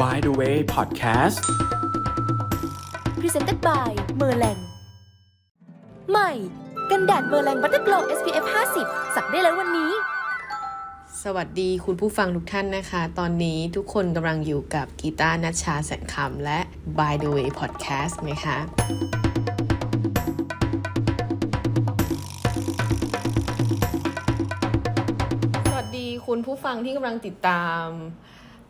By the way Podcast Presented by เมอร์แรงใหม่ กันแดดเมอร์แรงบัตเตอร์โกล SPF 50 สักได้แล้ววันนี้ สวัสดีคุณผู้ฟังทุกท่านนะคะ ตอนนี้ทุกคนกำลังอยู่กับกีตาร์นัชชาแสนคำและ By the way Podcast นะคะสวัสดีคุณผู้ฟังที่กำลังติดตาม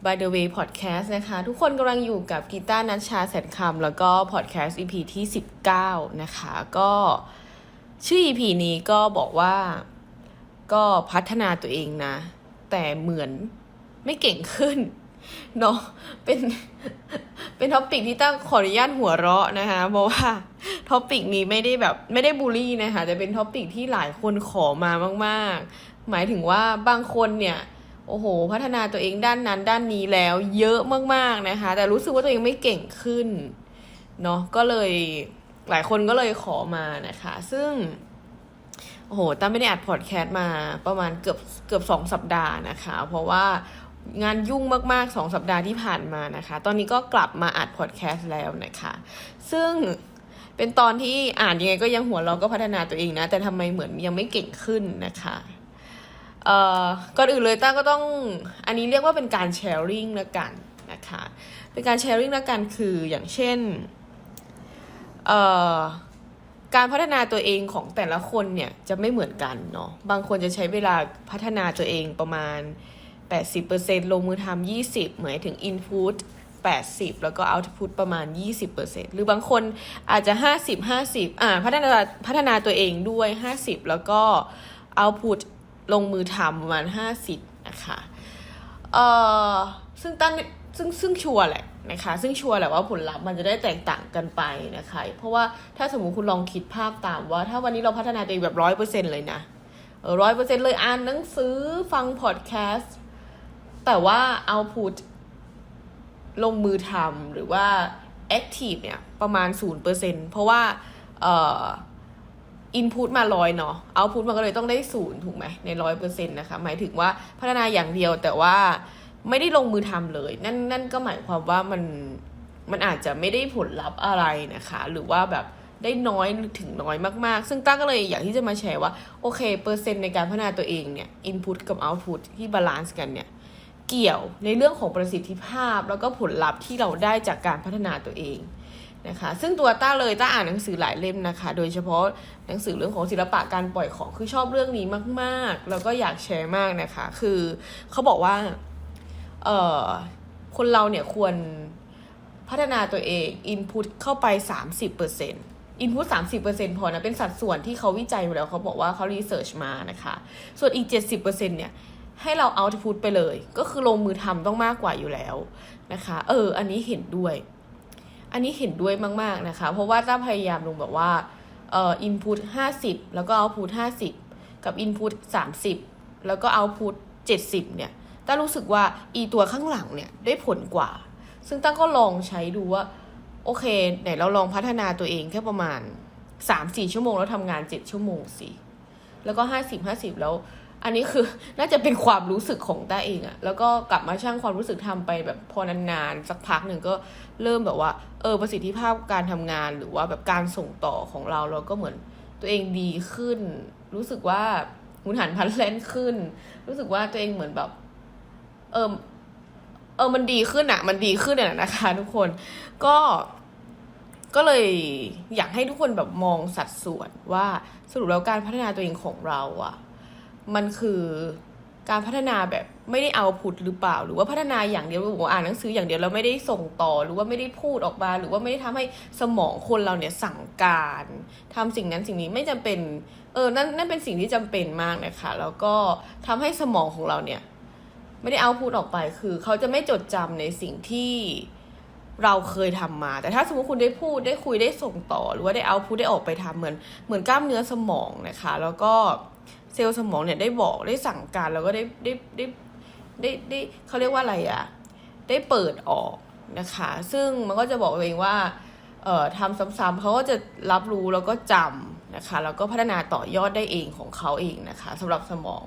By the way Podcast นะคะ ทุกคนกำลังอยู่กับกีตาร์นัชชาแสนคำแล้วก็ Podcast EP ที่ 19 นะคะ ก็ชื่อ EP นี้ก็บอกว่าก็พัฒนาตัวเองนะ แต่เหมือนไม่เก่งขึ้นเนาะเป็นเป็นท็อปิกที่ตั้งขออนุญาตหัวเราะนะคะเพราะว่าท็อปิกนี้ไม่ได้แบบไม่ได้บูลลี่นะคะแต่เป็นท็อปิกที่หลายคนขอมามาก ๆ หมายถึงว่าบางคนเนี่ย โอ้โห พัฒนาตัวเองด้านนั้นด้านนี้แล้วเยอะมากๆนะคะ แต่รู้สึกว่าตัวเองไม่เก่งขึ้นเนาะก็เลยหลายคนก็เลยขอมานะคะ ซึ่งโอ้โหตั้มไม่ได้อัดพอดแคสต์มาประมาณเกือบเกือบสองสัปดาห์นะคะ เพราะว่างานยุ่งมากๆสองสัปดาห์ที่ผ่านมานะคะ ตอนนี้ก็กลับมาอัดพอดแคสต์แล้วนะคะ ซึ่งเป็นตอนที่อ่านยังไงก็ยังหัวเราก็พัฒนาตัวเองนะ แต่ทำไมเหมือนยังไม่เก่งขึ้นนะคะ เอ่อก่อนอื่นเลยต้าก็ต้องอันนี้เรียกว่าเป็นการแชร์ริ่งละกันนะคะเป็นการแชร์ริ่งละกันคืออย่างเช่นเอ่อการพัฒนาตัวเองของแต่ละคนเนี่ยจะไม่เหมือนกันเนาะบางคนจะใช้เวลาพัฒนาตัวเองประมาณ 80%ลงมือทำ20 หมายถึง input 80 แล้วก็ output ประมาณ 20%หรือบางคนอาจจะ 50 50อ่าพัฒนาพัฒนาตัวเองด้วย 50 แล้วก็ output ลงมือทำประมาณ50นะคะเอ่อซึ่งตั้งซึ่งซึ่งชัวร์แหละนะคะซึ่งชัวร์แหละว่าผลลัพธ์มันจะได้แตกต่างกันไปนะคะ เพราะว่าถ้าสมมติคุณลองคิดภาพตามว่า ถ้าวันนี้เราพัฒนาตัวเองแบบร้อยเปอร์เซ็นเลยนะร้อยเปอร์เซ็นเลยอ่านหนังสือฟังพอดแคสต์แต่ว่าเอาพุตลงมือทำหรือว่า active เนี่ยประมาณศูนย์เปอร์เซ็นเพราะว่าเอ่อ อินพุตมาร้อยเนาะเอาพุตมันก็เลยต้องได้ศูนย์ถูกไหมในร้อยเปอร์เซ็นต์นะคะ หมายถึงว่าพัฒนาอย่างเดียวแต่ว่าไม่ได้ลงมือทำเลย นั่นนั่นก็หมายความว่ามันมันอาจจะไม่ได้ผลลัพธ์อะไรนะคะ หรือว่าแบบได้น้อยถึงน้อยมากๆ ซึ่งตั้งก็เลยอยากที่จะมาแชร์ว่า โอเค เปอร์เซ็นต์ในการพัฒนาตัวเองเนี่ยอินพุตกับเอาพุตที่บาลานซ์กันเนี่ย เกี่ยวในเรื่องของประสิทธิภาพ แล้วก็ผลลัพธ์ที่เราได้จากการพัฒนาตัวเอง นะคะ ซึ่งตัวต้าเลยต้าอ่านหนังสือหลายเล่มนะคะ โดยเฉพาะหนังสือเรื่องของศิลปะการปล่อยของคือชอบเรื่องนี้มาก ๆ แล้วก็อยากแชร์มากนะคะ คือเขาบอกว่าเอ่อคนเราเนี่ยควรพัฒนาตัวเองอินพุตเข้าไป 30%อินพุต30%พอนะ เป็นสัดส่วนที่เขาวิจัยมาแล้วเขาบอกว่าเขารีเสิร์ชมานะคะ ส่วนอีก70%เนี่ยให้เราเอาท์พุตไปเลย ก็คือลงมือทำต้องมากกว่าอยู่แล้วนะคะ เออ อันนี้เห็นด้วย อันนี้เห็นด้วยมาก ๆ นะคะ เพราะว่าต้าพยายามลงแบบว่าเอ่อ input 50แล้วก็ output 50กับ input 30แล้วก็ output 70เนี่ยต้ารู้สึกว่าอีตัวข้างหลังเนี่ยได้ผลกว่า ซึ่งต้าก็ลองใช้ดูว่า โอเค ไหนเราลองพัฒนาตัวเองแค่ประมาณ3-4ชั่วโมงแล้วทำงาน7ชั่วโมงสิแล้วก็50 50แล้ว อันนี้คือน่าจะเป็นความรู้สึกของต้าเองอะแล้วก็กลับมาชั่งความรู้สึกทำไปแบบพอนานๆสักพักหนึ่งก็เริ่มแบบว่า เออประสิทธิภาพการทำงานหรือว่าแบบการส่งต่อของเราเราก็เหมือนตัวเองดีขึ้น รู้สึกว่าหุนหันพลันแล่นขึ้น รู้สึกว่าตัวเองเหมือนแบบ เออเออมันดีขึ้นอะมันดีขึ้นอะนะคะ ทุกคนก็ก็เลยอยากให้ทุกคนแบบมองสัดส่วนว่าสรุปแล้วการพัฒนาตัวเองของเราอะ มันคือการพัฒนาแบบไม่ได้เอาพุทหรือเปล่า หรือว่าพัฒนาอย่างเดียวบอว่าอ่านหนังสืออย่างเดียวแล้วไม่ได้ส่งต่อ หรือว่าไม่ได้พูดออกมา หรือว่าไม่ได้ทำให้สมองคนเราเนี่ยสั่งการทำสิ่งนั้นสิ่งนี้ไม่จำเป็น เออนั่นนั่นเป็นสิ่งที่จำเป็นมากนะคะ แล้วก็ทำให้สมองของเราเนี่ย ไม่ได้เอาพูดออกไปคือ เขาจะไม่จดจำในสิ่งที่เราเคยทำมา แต่ถ้าสมมติคุณได้พูดได้คุยได้ส่งต่อ หรือว่าได้เอาพูดได้ออกไปทำเหมือนเหมือนกล้ามเนื้อสมองนะคะ แล้วก็ เซลล์สมองเนี่ยได้บอกได้สั่งการแล้วก็ได้ได้ได้ได้ได้เขาเรียกว่าอะไรอะได้เปิดออกนะคะ ซึ่งมันก็จะบอกเองว่าเอ่อทำซ้ำๆเขาก็จะรับรู้แล้วก็จนะคะแล้วก็พัฒนาต่อยอดได้เองของเขาเองนะคะสำหรับสมอง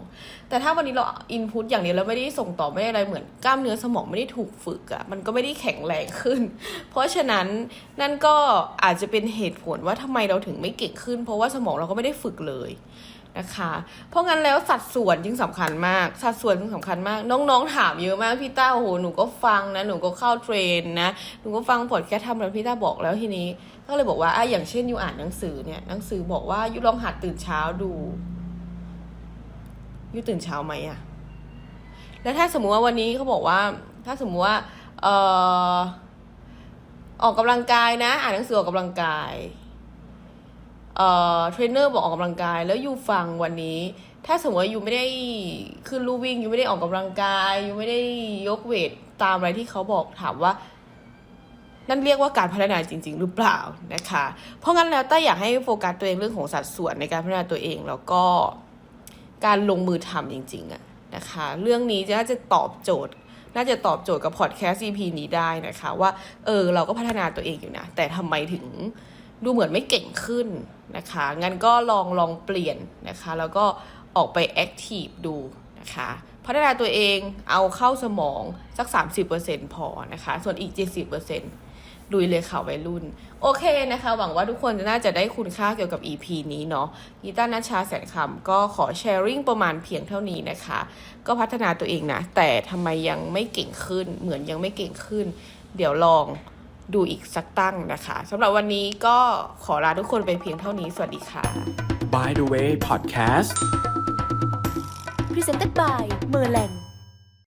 แต่ถ้าวันนี้เราอินพุตอย่างเดียวแล้วไม่ได้ส่งต่อไม่ได้อะไรเหมือนกล้ามเนื้อสมองไม่ได้ถูกฝึกอะ่ะมันก็ไม่ได้แข็งแรงขึ้น เพราะฉะนั้นนั่นก็อาจจะเป็นเหตุผลว่าทำไมเราถึงไม่เก่งขึ้น เพราะว่าสมองเราก็ไม่ได้ฝึกเลย นะคะ เพราะงั้นแล้วสัดส่วนจึงสำคัญมาก สัดส่วนจึงสำคัญมาก น้องๆถามเยอะมากพี่ต้าโอ้โหหนูก็ฟังนะหนูก็เข้าเทรนนะหนูก็ฟังพอดแคสต์ทำแล้วพี่ต้าบอกแล้วทีนี้ ก็เลยบอกว่าอะอย่างเช่นยูอ่านหนังสือเนี่ยหนังสือบอกว่ายูลองหัดตื่นเช้าดูยูตื่นเช้าไหมอะแล้วถ้าสมมุติว่าวันนี้เขาบอกว่า ถ้าสมมุติว่าเอ่อออกกำลังกายนะ อ่านหนังสือออกกำลังกาย เทรนเนอร์บอกออกกำลังกาย แล้วยูฟังวันนี้ ถ้าสมมติว่ายูไม่ได้ขึ้นลู่วิ่งยูไม่ได้ออกกำลังกายยูไม่ได้ยกเวทตามอะไรที่เขาบอกถามว่า นั่นเรียกว่าการพัฒนาจริง ๆ หรือเปล่านะคะ เพราะงั้นแล้วต้าอยากให้โฟกัสตัวเองเรื่องของสัดส่วนในการพัฒนาตัวเองแล้วก็การลงมือทำจริง ๆอะนะคะ เรื่องนี้จะน่าจะตอบโจทย์น่าจะตอบโจทย์กับพอดแคสต์ EP นี้ได้นะคะ ว่า เออ เราก็พัฒนาตัวเองอยู่นะ แต่ทำไมถึง ดูเหมือนไม่เก่งขึ้นนะคะ งั้นก็ลองลองเปลี่ยนนะคะ แล้วก็ออกไปแอคทีฟดูนะคะพัฒนาตัวเองเอาเข้าสมองสัก 30%พอนะคะ ส่วนอีก 70%ลุยเลยค่ะวัยรุ่น โอเคนะคะ หวังว่าทุกคนจะน่าจะได้คุณค่าเกี่ยวกับ EP นี้เนาะกีตาร์นัชชาแสนคำก็ขอแชร์ริ่งประมาณเพียงเท่านี้นะคะ ก็พัฒนาตัวเองนะ แต่ทำไมยังไม่เก่งขึ้น เหมือนยังไม่เก่งขึ้น เดี๋ยวลอง ดูอีกสักตั้งนะคะสำหรับวันนี้ก็ขอลาทุกคนไปเพียงเท่านี้ สวัสดีค่ะ By the way podcast Presented by เมอร์แลง